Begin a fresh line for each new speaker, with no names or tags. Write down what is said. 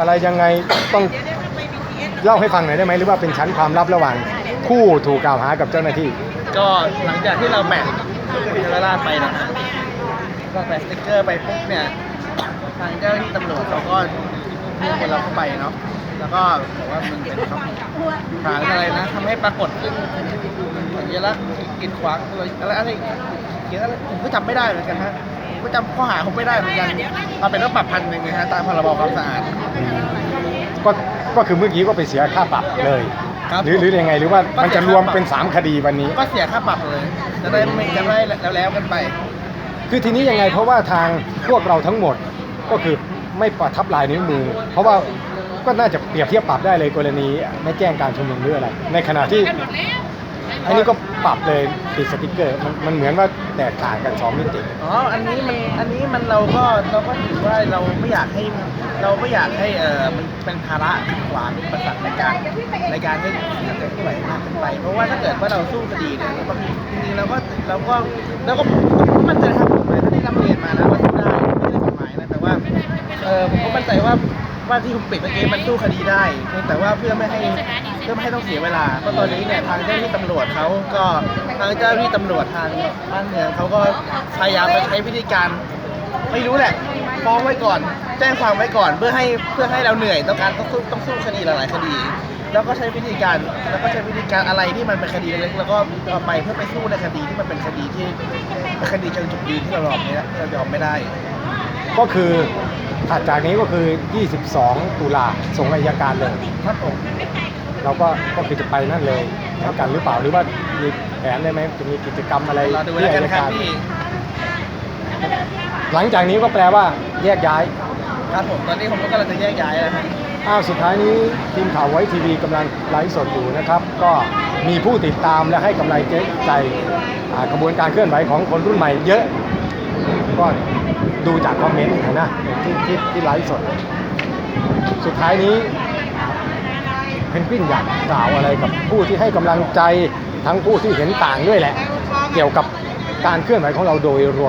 อะไรยังไงต้องเล่าให้ฟังหน่อยได้ไหมหรือว่าเป็นชั้นความลับระหว่างผู้ถูกกล่าวหากับเจ้าหน้าที่
ก็หลังจากที่เราแปะเชื้อราดไปนะก็แปะสติ๊กเกอร์ไปปุ๊บเนี่ยทางเจ้าหน้าที่ตำรวจเขาก็มีคนเราเข้าไปเนาะแล้วก็บอกว่ามันเป็นคำฐานอะไรนะทำให้ปรากฏสัญลักษณ์กีดขวางอะไรอะไรเขียนอะไรผมก็จำไม่ได้เหมือนกันฮะ ก็จำข้อหาผมไม่ได้เหมือนกันเอาเป็นว่าปรับพันหนึ่งนะฮะตามพรบความสะอาด
ก็ก็คือเมื่อกี้ก็ไปเสียค่าปรับเลย
ครับ
หรือหรือยังไงหรือว่ามันจะรวมเป็น 3 คดีวันนี้
ก็เสียค่าปรับเลย จะได้ไม่จะได้แล้วแล้วกันไป
คือทีนี้ยังไงเพราะว่าทางพวกเราทั้งหมดก็คือไม่ประทับลายนิ้วมือ เพราะว่าก็น่าจะเปรียบเทียบปรับได้เลยกรณีไม่แจ้งการชุมนุมหรืออะไร ในขณะที่ อันนี้ก็ปรับเลยติดสติกเกอร์มันมันเหมือนว่าแตกต่างกันสองมิติ
อ๋อ อันนี้มัน อันนี้มันเราก็เราก็ถือว่าเราไม่อยากให้เราไม่อยากให้เออมันเป็นภาระขวางประสักในการในการให้เกิดขึ้นไหวมากขึ้นไป เพราะว่าถ้าเกิดว่าเราสู้คดีเนี่ยเราก็จริงๆเราก็เราก็เราก็มั่นใจทางกฎหมายที่เราเรียนมานะว่าสู้ได้ไม่ได้กฎหมายนะแต่ว่าเออผมก็มั่นใจว่า ว่าที่ผมปิดเมื่อกี้มันสู้คดีได้เพียงแต่ว่าเพื่อไม่ให้เพื่อไม่ให้ต้องเสียเวลาเพราะตอนนี้เนี่ยทางเจ้าหน้าที่ตำรวจเขาก็ทางเจ้าหน้าที่ตำรวจทางบ้านเมืองเขาก็พยายามไปใช้วิธีการไม่รู้แหละฟ้องไว้ก่อน แจ้งความไว้ก่อนเพื่อให้เพื่อให้เราเหนื่อยต้องการต้องสู้ต้องสู้คดีหลายๆคดี แล้วก็ใช้วิธีการแล้วก็ใช้วิธีการอะไรที่มันเป็นคดีเล็กๆแล้วก็เอาไปเพื่อไปสู้ในคดีที่มันเป็นคดีที่เป็นคดีเชิงจุดยืนที่เรายอมไม่ได้ที่เรายอมไม่ได้
ก็คือ ถัดจากนี้ก็คือ 22 ตุลาส่งอัยการเลย
ครับผม
เราก็ก็คือจะไปนั่นเลยเหมือนกันหรือเปล่าหรือว่ามีแผนได้ไหมจะมีกิจกรรมอะไร
เราดูแล้วกันครับพี่
หลังจากนี้ก็แปลว่าแยกย้าย
ครับผมตอนนี้ผมก็กำลังจะแยกย้ายแล้วครับ
อ้าวสุดท้ายนี้ทีมข่าวไว้ทีวีกำลังไลฟ์สดอยู่นะครับ ก็มีผู้ติดตามและให้กำลังใจอ่ากระบวนการเคลื่อนไหวของคนรุ่นใหม่เยอะก็ ดูจากคอมเมนต์นะที่ที่ที่ไลฟ์สด สุดท้ายนี้เพนกวินอยากกล่าวอะไรกับผู้ที่ให้กำลังใจทั้งผู้ที่เห็นต่างด้วยแหละ เกี่ยวกับการเคลื่อนไหวของเราโดยรวม